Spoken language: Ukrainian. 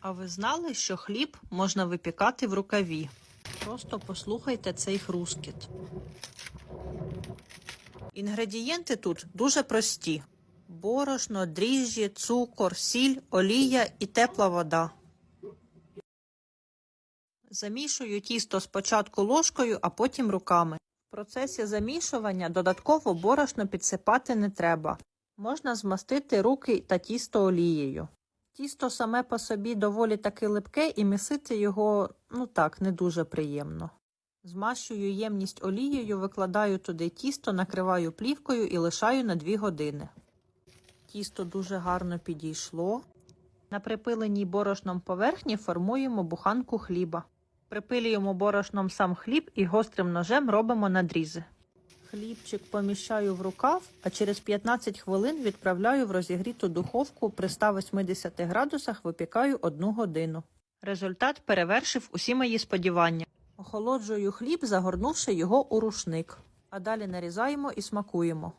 А ви знали, що хліб можна випікати в рукаві? Просто послухайте цей хрускіт. Інгредієнти тут дуже прості: борошно, дріжджі, цукор, сіль, олія і тепла вода. Замішую тісто спочатку ложкою, а потім руками. В процесі замішування додатково борошно підсипати не треба. Можна змастити руки та тісто олією. Тісто саме по собі доволі таки липке і місити його, ну так, не дуже приємно. Змащую ємність олією, викладаю туди тісто, накриваю плівкою і лишаю на 2 години. Тісто дуже гарно підійшло. На припиленій борошном поверхні формуємо буханку хліба. Припилюємо борошном сам хліб і гострим ножем робимо надрізи. Хлібчик поміщаю в рукав, а через 15 хвилин відправляю в розігріту духовку при 180 градусах випікаю 1 годину. Результат перевершив усі мої сподівання. Охолоджую хліб, загорнувши його у рушник. А далі нарізаємо і смакуємо.